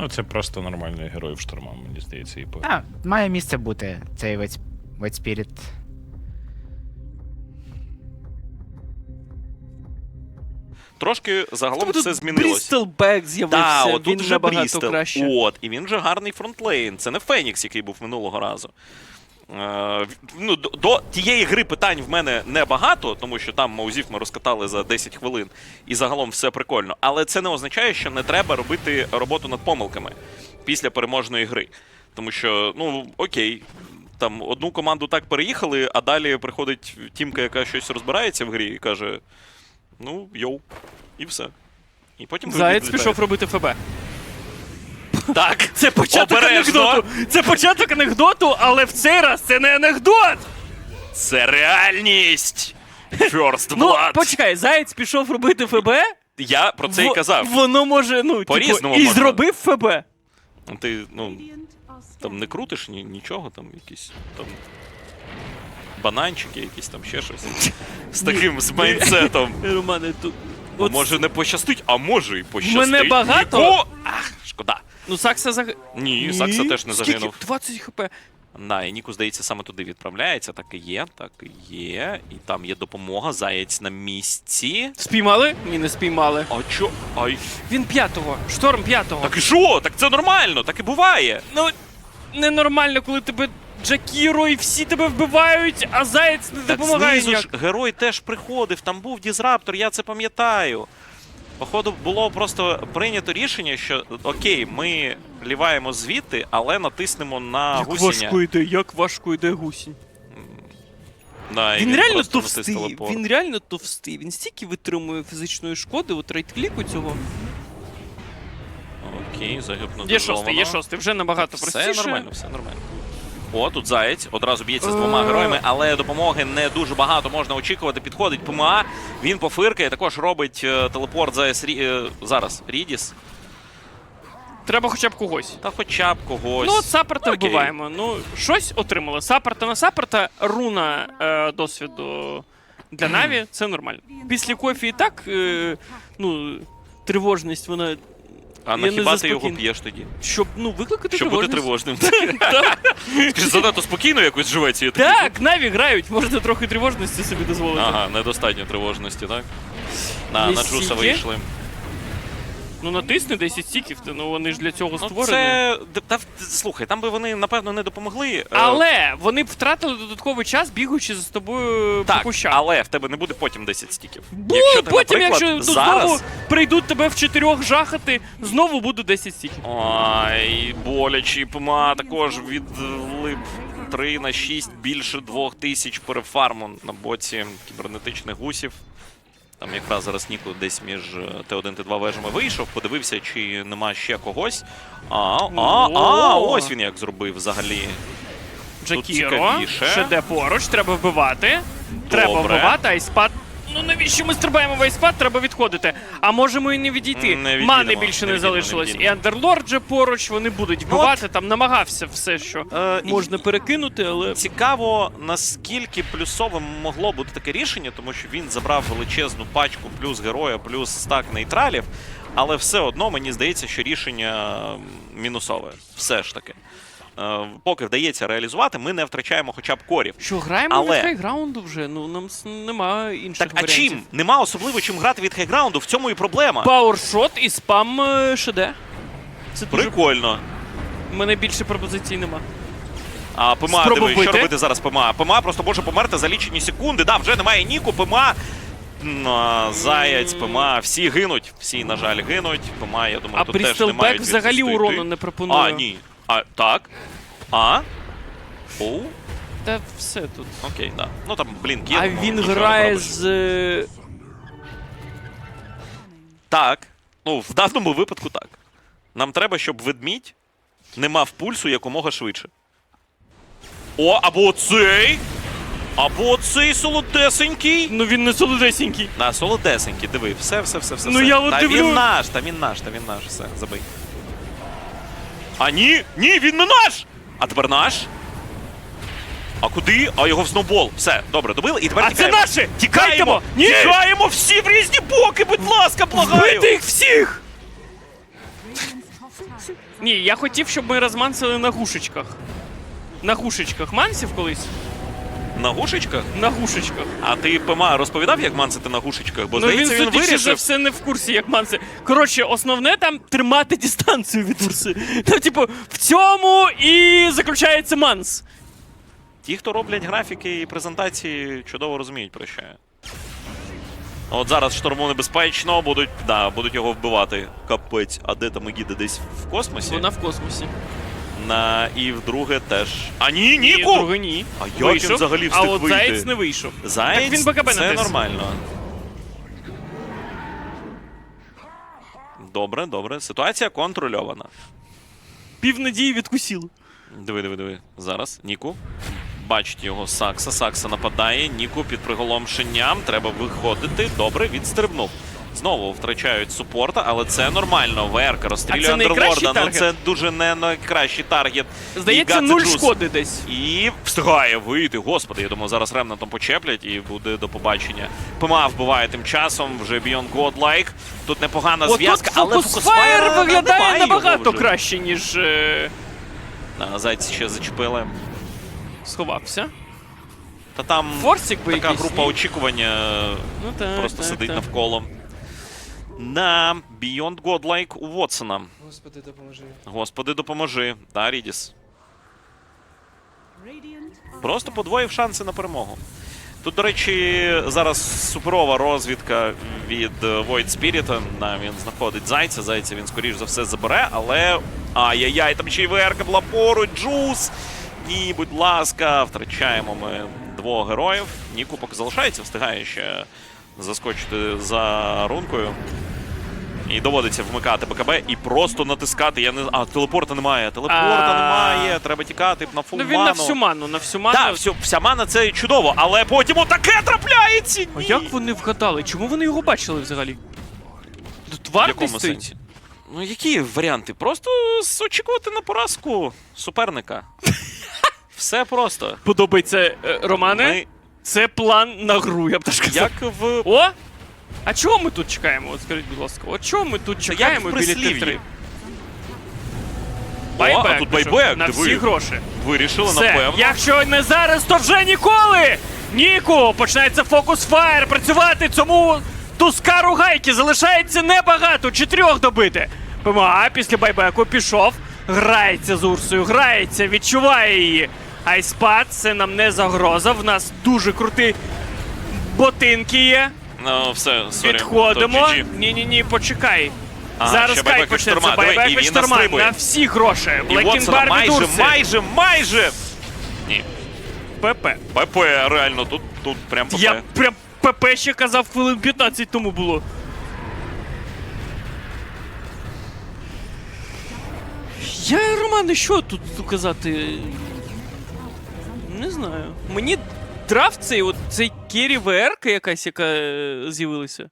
Ну, це просто нормальний герой в штурмам, мені здається, і по. А, має місце бути цей White, White Spirit. Трошки загалом Тобто все тут змінилось. Брістелбек з'явився, Так, от він тут вже набагато Брістел. краще. От, і він вже гарний фронтлейн. Це не Фенікс, який був минулого разу. Е, ну, до, тієї гри питань в мене небагато, тому що там маузів ми розкатали за 10 хвилин, і загалом все прикольно. Але це не означає, що не треба робити роботу над помилками після переможної гри. Тому що, ну, окей, там одну команду так переїхали, а далі приходить тімка, яка щось розбирається в грі, і каже: ну, йоу, і все. І потім Заєць пішов робити ФБ. Так, Це початок Обережно. анекдоту. Це початок анекдоту, але в цей раз це не анекдот. це реальність. First Ну, почекай, Заєць пішов робити ФБ. Я про це і Во- казав. Воно може, ну, типу, По-різному і можна. зробив ФБ. Ти ну там не крутиш ні, нічого, там якісь там бананчики, якісь там ще щось. З таким з майнсетом. Романе, тут. Ну, От, Може не пощастить, а може і пощастить. Мене багато. Ніко- Ах, шкода. Ну, Сакса заг... Ні, Сакса теж не Скільки? загинув. 20 хп. На, і Ніку, здається, саме туди відправляється. Так і є, так і є. І там є допомога, заєць на місці. Спіймали? Ні, не спіймали. А чо? Ай. Він п'ятого. Шторм п'ятого. Так і що? Так це нормально, так і буває. Ну, ненормально, коли тебе Джакіро і всі тебе вбивають, а Заєць не Так допомагає знизу ж герой теж приходив, там був дізраптор, я це пам'ятаю. Походу, було просто прийнято рішення, що окей, ми ліваємо звідти, але натиснемо на Як гусеня. важко йде, як важко йде гусінь. Да, і Він реально просто натис товстий, телепорт. він реально товстий. Він стільки витримує фізичної шкоди, от рейд-кліку цього. Окей, загипнути. Є шостий, є шостий, вже набагато Все простіше. нормально, все нормально. О, тут заєць одразу б'ється з двома Е. героями, але допомоги не дуже багато можна очікувати. Підходить ПМА, він пофиркає, також робить е, телепорт заєць Рі... е, зараз. Рідіс. Треба хоча б когось. Та хоча б когось. Ну, от саппорта Окей. вбиваємо. Ну, щось отримали. Саппорта на саппорта, руна е, досвіду для Наві, це нормально. Після кофі і так, е, ну, тривожність, вона. А на хіба ти його п'єш тоді? Щоб ну, викликати Щоб бути тривожним. Скажи, занадто спокійно якось живеться. я такий, Так, Наві грають, можна трохи тривожності собі дозволити. Ага, недостатньо тривожності, так? На, на Джуса вийшли. Ну натисни 10 стіків, та, ну вони ж для цього Ну, створені. це. Та, слухай, там би вони, напевно, не допомогли. е, Але вони б втратили додатковий час, бігаючи за тобою Так, по але в тебе не буде потім 10 стіків. Бу, якщо ти, потім, наприклад, якщо тут зараз... знову прийдуть тебе в чотирьох жахати, знову буду 10 стіків. Ай, болячий ПМА також відлип 3 на 6, більше 2000 перефарму на боці кібернетичних гусів. Там якраз зараз Ніку десь між е, Т1 Т2 вежами вийшов, подивився, чи нема ще когось. А, а, а, ось він як зробив взагалі. Джакіро, ще де поруч, треба вбивати. Треба Добре. вбивати, айспад. Ну навіщо ми стрибаємо в айспад? Треба відходити. А можемо і не відійти. Не відійдемо, Мани більше не не, залишилось. І. Андерлорд же поруч, вони будуть вбивати. Там намагався все, що Е, і- можна перекинути, але. Цікаво, наскільки плюсовим могло бути таке рішення, тому що він забрав величезну пачку, плюс героя, плюс стак нейтралів. Але все одно мені здається, що рішення мінусове. Все ж таки. Е, Поки вдається реалізувати, ми не втрачаємо хоча б корів. Що граємо Але- від хайграунду вже? Ну нам нема інших Так, а чим? Нема особливо чим грати від хайграунду, в цьому і проблема. Пауершот і спам е, ШД. Це. Прикольно. У мене більше пропозицій нема. А Спробуй диви, що робити зараз ПМА? ПМА просто може померти за лічені секунди. Да, вже немає Ніку, ПМА. Ну, Заяць, ПМА, всі гинуть. Всі, на жаль, гинуть. ПМА, я думаю, А тут теж не Брістелбек взагалі урону не пропонує. А, ні. А, так. А? Оу. Та все тут. Окей, да. Ну там, блін, є. а ну, він нічого не грає поробиш. з. е, Так. Ну, в даному випадку так. Нам треба, щоб ведмідь не мав пульсу якомога швидше. О, або цей! Або цей солодесенький! Ну він не солодесенький. На, солодесенький, диви, все, все, все, все. Ну, все. я от та дивлю- він наш, та він наш, та він наш, все, забий. А ні, ні, він не наш! А тепер наш? А куди? А його в сноубол. Все, добре, добили, і тепер А це наше! наші! Тікаємо! Ні! Тікаємо всі в різні боки, будь ласка, благаю! Вбити їх всіх! Ні, я хотів, щоб ми розмансили на гушечках. На гушечках мансів колись? На гушечках? На гушечках. А ти ПМА розповідав, як мансити на гушечках? Бо ну він, здається, він, за вирішив. все не в курсі, як манси. Коротше, основне там тримати дистанцію від урси. Там, типу, в цьому і заключається манс. Ті, хто роблять графіки і презентації, чудово розуміють про що. От зараз штурму небезпечно, будуть, да, будуть його вбивати. Капець, а де там Егіда десь в космосі? Вона в космосі. На... І вдруге теж. А ні, І Ніку! друге ні. А як він Вийшов, взагалі А от вийти? Заєць не вийшов. Заєць, Так він БКБ це натис. нормально. Добре, добре. Ситуація контрольована. Пів надії відкусіло. Диви, диви, диви. Зараз. Ніку. Бачить його Сакса. Сакса нападає. Ніку під приголомшенням. Треба виходити. Добре, відстрибнув. Знову втрачають супорта, але це нормально. Верка розстрілює Андерлорда. Ну це дуже не найкращий таргет. Здається, нуль шкоди десь. І встигає вийти. Господи, я думаю, зараз ремнантом почеплять і буде до побачення. ПМА вбиває тим часом, вже Beyond Godlike. Тут непогана зв'язка, але Focusfire виглядає набагато краще, ніж е, Зайці ще зачепили. сховався. Та там Форсик така якийсь, група очікування Ну, так, просто так, сидить так. навколо. На Beyond Godlike у Вотсона. Господи, допоможи. Господи, допоможи. Та, Рідіс. Просто подвоїв шанси на перемогу. Тут, до речі, зараз суперова розвідка від Void Spirit. Він знаходить зайця. Зайця він, скоріш за все, забере, але. Ай-яй-яй, там ще й ВРК була поруч. Джус! Ні, будь ласка, втрачаємо ми двох героїв. Ніку поки залишається, встигає ще заскочити за рункою. І доводиться вмикати БКБ і просто натискати. Я не А, телепорта немає. Телепорта А. немає. Треба тікати на фул Ну він на ману. всю ману, на всю ману. Так, всю, вся мана це чудово, але потім отаке трапляється. А Ні. як вони вгадали? Чому вони його бачили взагалі? Тут В вартий якому стоїть? сенсі? Ну, які варіанти? Просто с- очікувати на поразку суперника. Все просто. Подобається е, Романе. Ми, Це план на гру, я б так сказав. як в О! А чого ми тут чекаємо? От скажіть, будь ласка, от чого ми тут чекаємо біля прислів'ї. Т3? О, а тут пішов. байбек, на диви. всі гроші. вирішили, Все, напевно. якщо не зараз, то вже ніколи! Ніку, починається фокус фаєр, працювати цьому тускару гайки залишається небагато, чотирьох добити. ПМА після байбеку пішов, грається з Урсою, грається, відчуває її. Айспад, це нам не загроза, в нас дуже круті ботинки є. Ну, все, сорі. GG. Ні-ні-ні, почекай. Ага, Зараз ще кайт байбек від почнеться. Байбек від настрибує. на всі гроші. І Блекінг Вотсона бар майже, Урси. майже, майже. Ні, ПП. ПП, реально, тут, тут прям ПП. Я прям ПП ще казав хвилин 15 тому було. Я, Романе, що тут казати? Не знаю. Мені драфт цей, от цей Керрі ВР якась, яка е, з'явилася.